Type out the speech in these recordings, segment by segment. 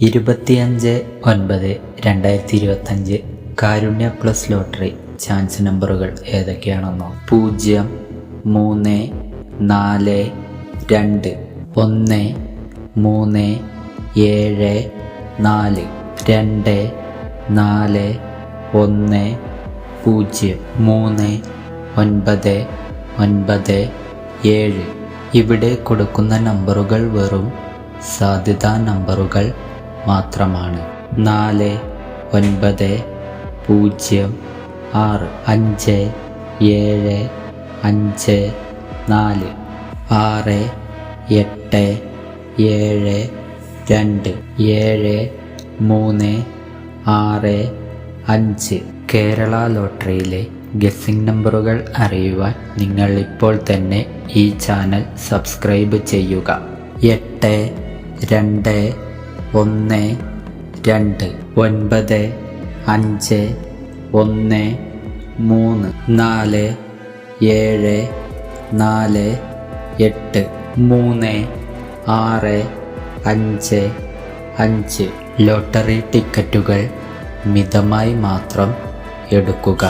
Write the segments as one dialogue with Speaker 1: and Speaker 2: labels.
Speaker 1: ഇരുപത്തിയഞ്ച് ഒൻപത് രണ്ടായിരത്തി ഇരുപത്തഞ്ച് കാരുണ്യ പ്ലസ് ലോട്ടറി ചാൻസ് നമ്പറുകൾ ഏതൊക്കെയാണെന്നോ? പൂജ്യം മൂന്ന് നാല് രണ്ട് ഒന്ന് മൂന്ന് ഏഴ് നാല് രണ്ട് നാല് ഒന്ന് പൂജ്യം മൂന്ന് ഒൻപത് ഒൻപത് ഏഴ്. ഇവിടെ കൊടുക്കുന്ന നമ്പറുകൾ വെറും സാധ്യതാ നമ്പറുകൾ മാത്രമാണ്. നാല് ഒൻപത് പൂജ്യം ആറ് അഞ്ച് ഏഴ് അഞ്ച് നാല് ആറ് എട്ട് ഏഴ് രണ്ട് ഏഴ് മൂന്ന് ആറ് അഞ്ച്. കേരള ലോട്ടറിയിലെ ഗസ്സിംഗ് നമ്പറുകൾ അറിയുവാൻ നിങ്ങൾ ഇപ്പോൾ തന്നെ ഈ ചാനൽ സബ്സ്ക്രൈബ് ചെയ്യുക. എട്ട് രണ്ട് ഒന്ന് രണ്ട് ഒൻപത് അഞ്ച് ഒന്ന് മൂന്ന് നാല് ഏഴ് നാല് എട്ട് മൂന്ന് ആറ് അഞ്ച് അഞ്ച്. ലോട്ടറി ടിക്കറ്റുകൾ മിതമായി മാത്രം എടുക്കുക.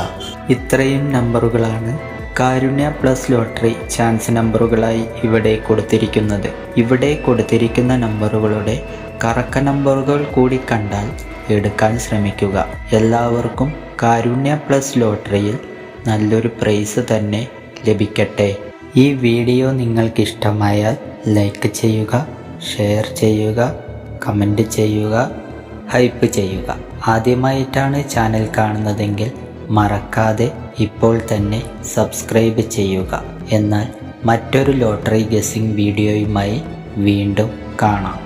Speaker 1: ഇത്രയും നമ്പറുകളാണ് കാരുണ്യ പ്ലസ് ലോട്ടറി ചാൻസ് നമ്പറുകളായി ഇവിടെ കൊടുത്തിരിക്കുന്നത്. ഇവിടെ കൊടുത്തിരിക്കുന്ന നമ്പറുകളുടെ കറക്ക നമ്പറുകൾ കൂടി കണ്ടാൽ എടുക്കാൻ ശ്രമിക്കുക. എല്ലാവർക്കും കാരുണ്യ പ്ലസ് ലോട്ടറിയിൽ നല്ലൊരു പ്രൈസ് തന്നെ ലഭിക്കട്ടെ. ഈ വീഡിയോ നിങ്ങൾക്കിഷ്ടമായാൽ ലൈക്ക് ചെയ്യുക ഷെയർ ചെയ്യുക കമന്റ് ചെയ്യുക. ഹൈപ്പ് ചെയ്യുക. ആദ്യമായിട്ടാണ് ചാനൽ കാണുന്നതെങ്കിൽ മറക്കാതെ ഇപ്പോൾ തന്നെ സബ്സ്ക്രൈബ് ചെയ്യുക. എന്നാൽ മറ്റൊരു ലോട്ടറി ഗെസ്സിംഗ് വീഡിയോയുമായി വീണ്ടും കാണാം.